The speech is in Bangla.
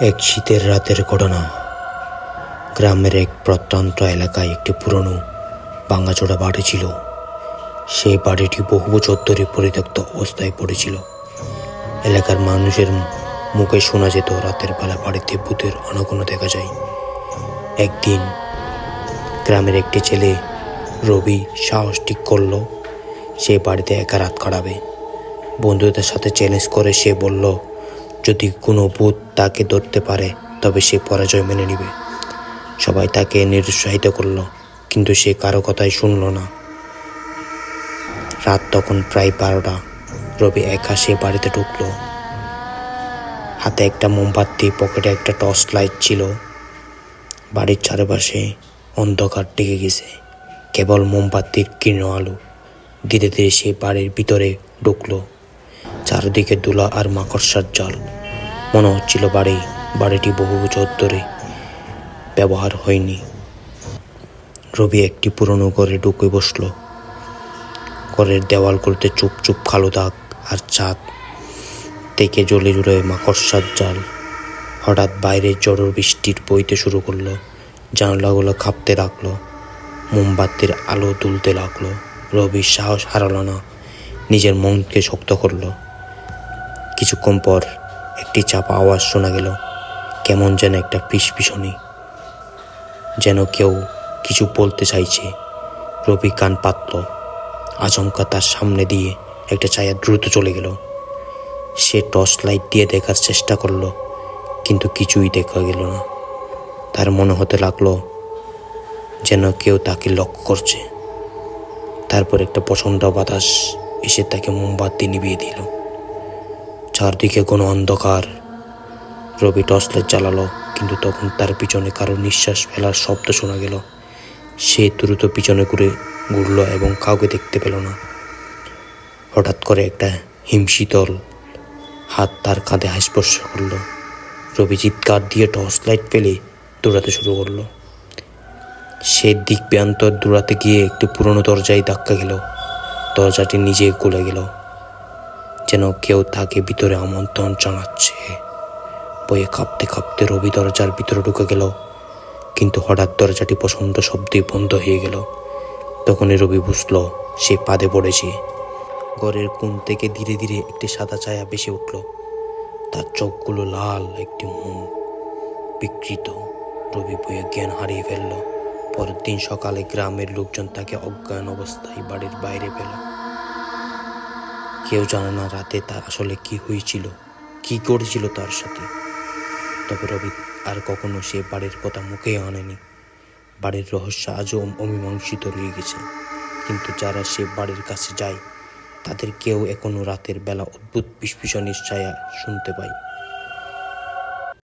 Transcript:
এক শীতের রাতের ঘটনা। গ্রামের এক প্রত্যন্ত এলাকায় একটি পুরনো ভাঙাচোরা বাড়ি ছিল। সেই বাড়িটি বহু বছর ধরে পরিত্যক্ত অবস্থায় পড়েছিল। এলাকার মানুষের মুখে শোনা যেত, রাতের বেলা বাড়িতে ভূতের অনগণ দেখা যায়। একদিন গ্রামের একটি ছেলে রবি সাহস ঠিক করল, সে বাড়িতে একা রাত কাটাবে। বন্ধুদের সাথে চ্যালেঞ্জ করে সে বলল যদি কোনো ভূত তাকে ধরতে পারে, তবে সে পরাজয় মেনে নেবে। সবাই তাকে নিরুৎসাহিত করল, কিন্তু সে কারও কথাই শুনলো না। রাত তখন প্রায় বারোটা। রবি একা সে বাড়িতে ঢুকলো। হাতে একটা মোমবাতি, পকেটে একটা টর্চ লাইট ছিল। বাড়ির চারপাশে অন্ধকার ডেকে গেছে। কেবল মোমবাতির কীর্ণ আলো। ধীরে ধীরে সে বাড়ির ভিতরে ঢুকলো। চারদিকে দুলা আর মাকড়সার জল। মনে হচ্ছিল বাড়ি বাড়িটি বহু বছর ধরে ব্যবহার হয়নি। রবি একটি পুরনো ঘরে ঢুকে বসল। ঘরের দেওয়ালগুলোতে চুপ চুপ কালো দাগ আর চাঁদ থেকে জ্বলে জুড়ে মাকড়সার জাল। হঠাৎ বাইরে জড়োর বৃষ্টির বইতে শুরু করল। জানলাগুলো কাঁপতে লাগল মোমবাতির আলো তুলতে লাগল। রবির সাহস হারালো না। নিজের মনকে শক্ত করল। কিছুক্ষণ পর একটি চাপা আওয়াজ শোনা গেল। কেমন যেন একটা পিসপিসনি। যেন কেউ কিছু বলতে চাইছে। রবি কান পাতল। আচমকা তার সামনে দিয়ে একটা ছায়া দ্রুত চলে গেল। সে টর্চ লাইট দিয়ে দেখার চেষ্টা করল, কিন্তু কিছুই দেখা গেল না। তার মনে হতে লাগল যেন কেউ তাকে লক্ষ্য করছে। তারপর একটা প্রচণ্ড বাতাস এসে তাকে মোমবাতি নিভিয়ে দিল। চারদিকে কোনো অন্ধকার। রবি টর্চ লাইট জ্বালালো, কিন্তু তখন তার পিছনে কারও নিঃশ্বাস ফেলার শব্দ শোনা গেল। সে দ্রুত পিছনে ঘুরে ঘুরল এবং কাউকে দেখতে পেল না। হঠাৎ করে একটা হিমশীতল হাত তার কাঁধে হাস্পর্শ করল। রবি চিৎকার দিয়ে টর্চ লাইট ফেলে দৌড়াতে শুরু করল। সে দিক দৌড়াতে গিয়ে একটি পুরনো দরজায় ধাক্কা গেল দরজাটি নিজে খুলে গেল। যেন কেউ তাকে ভিতরে আমন্ত্রণ জানাচ্ছে। বয়ে কাঁপতে কাঁপতে রবি দরজার ভিতরে ঢুকে গেল। কিন্তু হঠাৎ দরজাটি প্রচণ্ড শব্দে বন্ধ হয়ে গেল। তখনই রবি বুঝলো, সে পাদে পড়েছে। ঘরের কোণ থেকে ধীরে ধীরে একটি সাদা ছায়া বেশি উঠল। তার চোখগুলো লাল, একটি মুখ বিকৃত। রবি বয়ে জ্ঞান হারিয়ে ফেলল। পরের দিন সকালে গ্রামের লোকজন তাকে অজ্ঞান অবস্থায় বাড়ির বাইরে পেল। কেউ জানে না রাতে তার আসলে কি হয়েছিল, কি করেছিল তার সাথে। তবে রবি আর কখনো সে বাড়ির কথা মুখে আনেনি। বাড়ির রহস্য আজও অমীমাংসিত রয়ে গেছে। কিন্তু যারা সে বাড়ির কাছে যায়, তাদের কেউ এখনও রাতের বেলা অদ্ভুত পিসপিসনের ছায়া শুনতে পায়।